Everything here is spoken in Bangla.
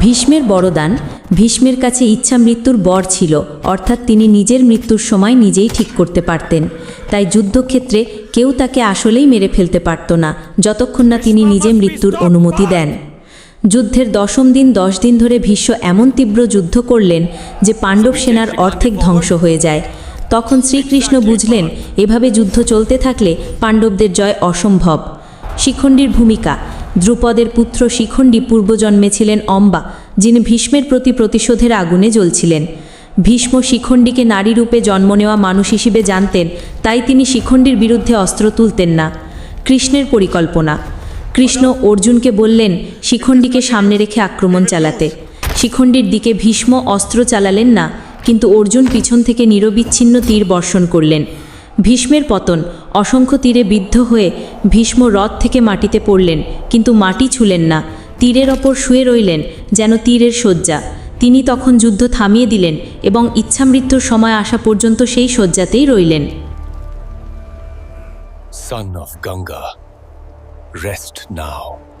ভীষ্মের বরদান ভীষ্মের কাছে ইচ্ছা মৃত্যুর বর ছিল, অর্থাৎ তিনি নিজের মৃত্যুর সময় নিজেই ঠিক করতে পারতেন। তাই যুদ্ধক্ষেত্রে কেউ তাকে আসলেই মেরে ফেলতে পারত না, যতক্ষণ না তিনি নিজে মৃত্যুর অনুমতি দেন। যুদ্ধের দশম দিন দশ দিন ধরে ভীষ্ম এমন তীব্র যুদ্ধ করলেন যে পাণ্ডব সেনার অর্ধেক ধ্বংস হয়ে যায়। তখন শ্রীকৃষ্ণ বুঝলেন, এভাবে যুদ্ধ চলতে থাকলে পাণ্ডবদের জয় অসম্ভব। শিখণ্ডীর ভূমিকা দ্রুপদের পুত্র শিখণ্ডী পূর্বজন্মে ছিলেন অম্বা, যিনি ভীষ্মের প্রতি প্রতিশোধের আগুনে জ্বলছিলেন। ভীষ্ম শিখণ্ডীকে নারী রূপে জন্ম নেওয়া মানুষ হিসেবে জানতেন, তাই তিনি শিখণ্ডীর বিরুদ্ধে অস্ত্র তুলতেন না। কৃষ্ণের পরিকল্পনা। কৃষ্ণ অর্জুনকে বললেন, শিখণ্ডীকে সামনে রেখে আক্রমণ চালাতে। শিখণ্ডীর দিকে ভীষ্ম অস্ত্র চালালেন না, কিন্তু অর্জুন পিছন থেকে নিরবিচ্ছিন্ন তীর বর্ষণ করলেন। ভীষ্মের পতন। অসংখ্য তীরে বিদ্ধ হয়ে ভীষ্ম রথ থেকে মাটিতে পড়লেন কিন্তু মাটি ছুলেন না। তীরের ওপর শুয়ে রইলেন যেন তীরের শয্যা। তিনি তখন যুদ্ধ থামিয়ে দিলেন এবং ইচ্ছামৃত্যুর সময় আসা পর্যন্ত সেই শয্যাতেই রইলেন। Son of Ganga, rest now.